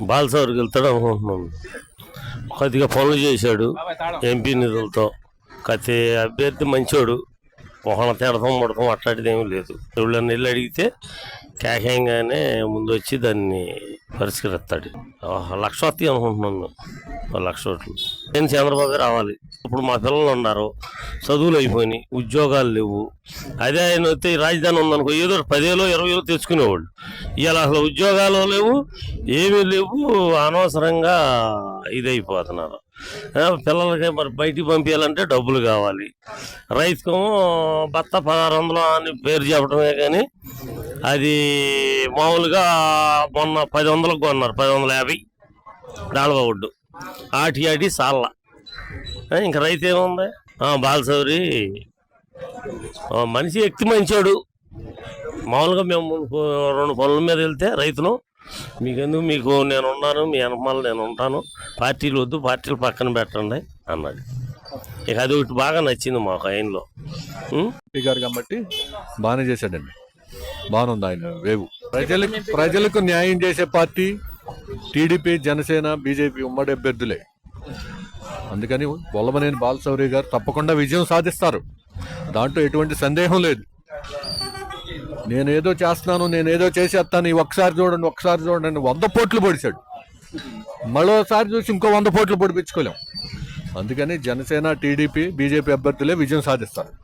బాలసవర్కి వెళ్తాడు అనుకుంటున్నాను కొద్దిగా పనులు చేశాడు. ఎంపీ నిధులతో. కత్తి అభ్యర్థి మంచోడు. ఒకళ్ళ తిడతాం ముడతాం అట్లాంటిది ఏమీ లేదు. ఎవళ్ళని వెళ్ళి అడిగితే కేకేయంగానే ముందు వచ్చి దాన్ని పరిష్కరిస్తాడు. లక్ష వస్తాయి అనుకుంటున్నాను. లక్ష ఓట్లు. నేను చంద్రబాబు రావాలి. ఇప్పుడు మా పిల్లలు ఉన్నారు. చదువులు అయిపోయినాయి. ఉద్యోగాలు లేవు. అదే ఆయన వస్తే రాజధాని ఉందనుకో ఏదో పదేలో ఇరవైలో తెచ్చుకునేవాళ్ళు. ఇవాళ అసలు ఉద్యోగాలు లేవు ఏమీ లేవు అనవసరంగా ఇదైపోతున్నారు. పిల్లలకి మరి బయటికి పంపించాలంటే డబ్బులు కావాలి. రైతుకేమో భర్త పదహారు వందలు అని పేరు చెప్పడమే కానీ అది మామూలుగా మొన్న పది వందలకు కొన్నారు. పది వందల యాభై. డాల్వా ఒడ్డు. ఆటి ఆటి సాల్ల. ఇంకా ఇంక రైతు ఏముంది? ఆ, బాలసౌరి. మనిషి వ్యక్తి మంచాడు. మామూలుగా మేము రెండు పనుల మీద వెళ్తే రైతును మీకెందుకు? మీకు నేను ఉన్నాను మీ వెనకమాల నేను ఉంటాను పార్టీలు వద్దు పార్టీలు పక్కన పెట్టండి అన్నాడు. ఇక అది ఒకటి బాగా నచ్చింది మాకు ఆయనలో. ఉం? గారు కాబట్టి బాగానే చేశాడండి. బాగుంది ఆయన వేవు. ప్రజలకు ప్రజలకు న్యాయం చేసే పార్టీ టీడీపీ జనసేన బీజేపీ ఉమ్మడి అభ్యర్థులే. అందుకని బొల్లమనేని బాలశౌరి గారు తప్పకుండా విజయం సాధిస్తారు. దాంట్లో ఎటువంటి సందేహం లేదు. నేనేదో చేస్తున్నాను నేనేదో చేసేస్తాను ఈ ఒక్కసారి చూడండి ఒక్కసారి చూడండి వంద పోట్లు పొడిచాడు. మరోసారి చూసి ఇంకో వంద పోట్లు పొడిపించుకోలేం. అందుకని జనసేన టీడీపీ బీజేపీ అభ్యర్థులే విజయం సాధిస్తారు.